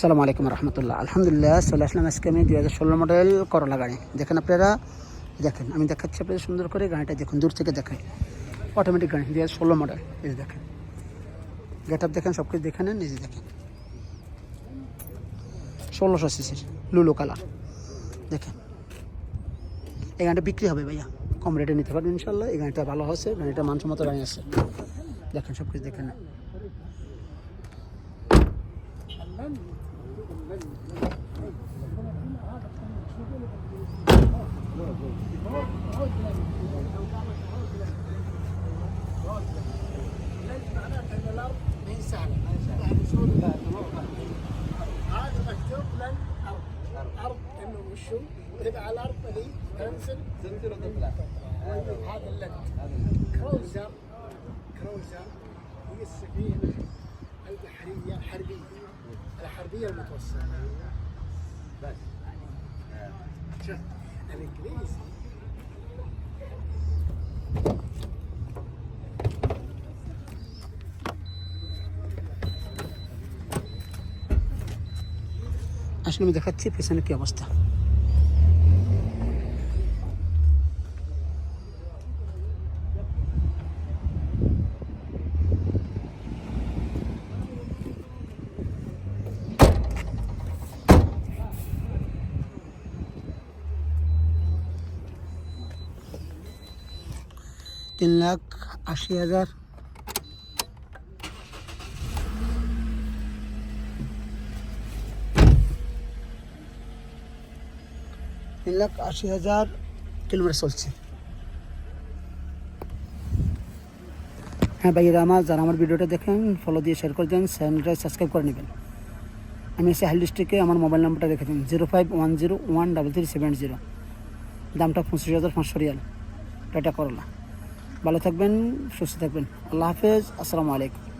সালামু আলাইকুম রহমতুল্লাহ। আলহামদুলিল্লাহ, চলে আসলাম আজকে আমি দুই হাজার ষোলো মডেল করলা গাড়ি। দেখেন আপনারা, দেখেন, আমি দেখাচ্ছি আপনাদের সুন্দর করে গাড়িটা, দেখুন, দূর থেকে দেখেন অটোমেটিক গাড়ি, দুই হাজার ষোলো মডেল, এই দেখেন। গেট আপ দেখেন সব কিছু দেখে নেন নিজে দেখেন। ষোলোশো সিসির লুলো কালার দেখেন। এই গাড়িটা বিক্রি হবে ভাইয়া, কম রেটে নিতে পারবেন ইনশাল্লাহ এই গাড়িটা ভালো হচ্ছে গাড়িটা মানসম্মত গাড়ি আছে। দেখেন সব কিছু দেখে تنزل تنزل وتطلع. هذا اللن هي المتوسطة. بس. الانجليزي أشنو مدى خدتي في أنا كي بسطة. তিন লাখ আশি হাজার। তিন লাখ আশি হাজার কিলোমিটার চলছে। হ্যাঁ ভাইয়েরা আমার, যারা আমার ভিডিওটা দেখেন ফলো দিয়ে শেয়ার করে দেন চ্যানেলটা সাবস্ক্রাইব করে নেবেন। আমি এসে হাইল ডিস্ট্রিক্টে আমার মোবাইল নাম্বারটা রেখে দিন zero five one zero one double three seven zero দামটা পঁচিশ হাজার পাঁচশো রিয়াল। টাটা করলা। ভালো থাকবেন সুস্থ থাকবেন আল্লাহ হাফেজ আসসালামু আলাইকুম